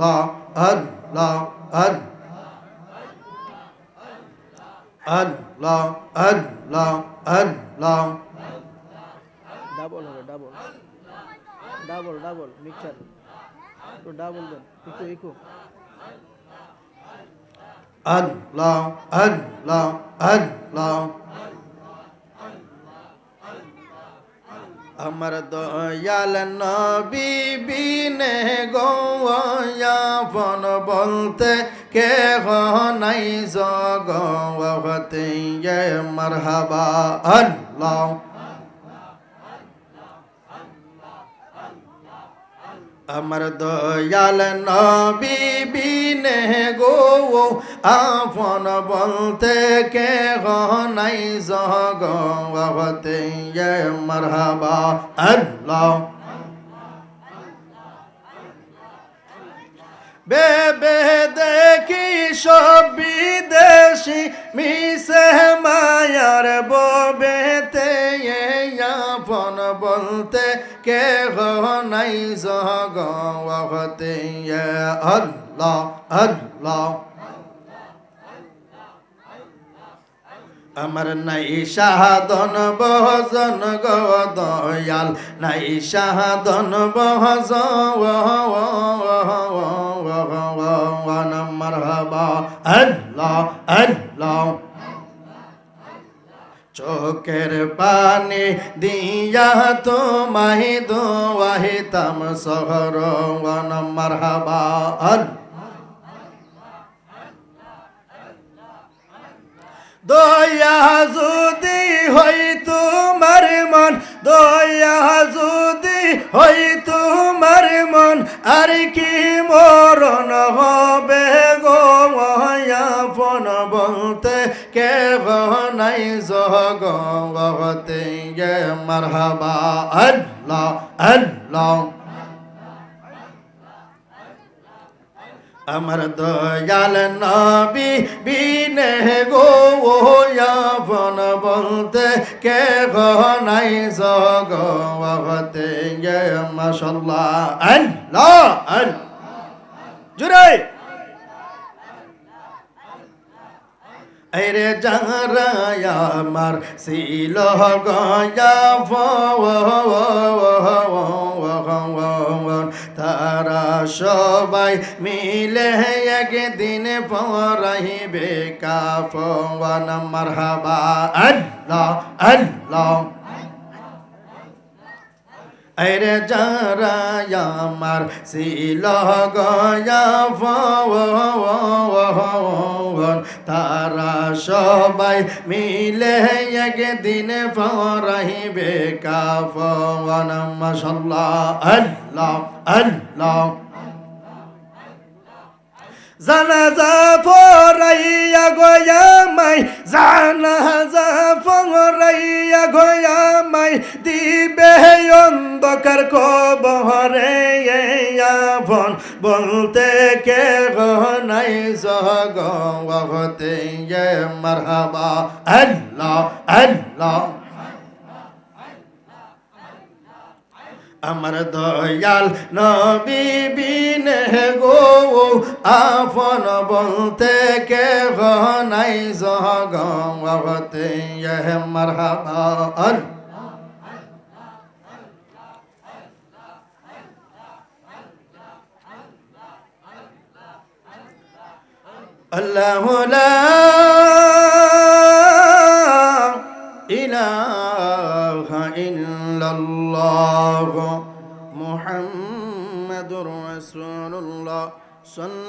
আল্লাহ আল্লাহ আল্লাহ আল্লাহ আল্লাহ ডাবল হবে ডাবল ডাবল ডাবল মিক্সার একটু ডাবল দেন একটু একটু আল্লাহ আল্লাহ আল্লাহ আমার দয়াল নবী বিনে গোয়াপন বলতে কে নাই জগতে মারহাবা আল্লাহ। আমার দয়াল নবী বিনে গো আপন বলতে কে নাই জগতে। মারহাবা আল্লাহ। বেবে দেখি সব বিদেশি মিশে মায়ার ববেতে। আপন বলতে কে নাই জগতে। আল্লাহ। আল্লাহ। আমার নাই শাহাদন বহজন গো দয়াল, নাই শাহাদন বহজন মারহাবা। আল্লাহ আল্লাহ। চোখের পানি দিয়া তোমাহি দোয়াহিতাম শহর মারহাবা। আল্লাহ। দয়া যদি হই তোমার মন, দয়া যদি হই তোমার মন, আর কি মরণ হবে গো ফোন বলতে? কে নাই জগতে গে মারহাবা। আল্লাহ আল্লাহ। আমার দয়াল নবী বিনে গো আপন বলতে কে গো নাই জগতে গে, মাশাল্লাহ। আল্লাহ আল্লাহ জুড়ে। আরে যারা আমার শিল গয়া সবাই মিলে একদিন পরাইবে কাফওয়ান, মারহাবা, আল্লাহ আল্লাহ। আরে যারা আমার শিল গয়া তারা সবাই মিলে একদিন পরাইবে কাফওয়ান, মাশাল্লাহ, আল্লাহ আল্লাহ। জানাজা ফরাইয়া গোয়ামাই জানাজা ফরাইয়া গোয়ামাই দিবে অন্ধকার কবরে আপন বলতে কে নাই, জগতে মারহাবা। আল্লাহ আল্লাহ। আমার দয়াল নবী বিনে গো আপন বলতে কে নাই জগতে মারহাবা। আল্লাহ লা ইলাহা ইল্লাল্লাহ মুহাম্মাদুর রাসূলুল্লাহ। 算了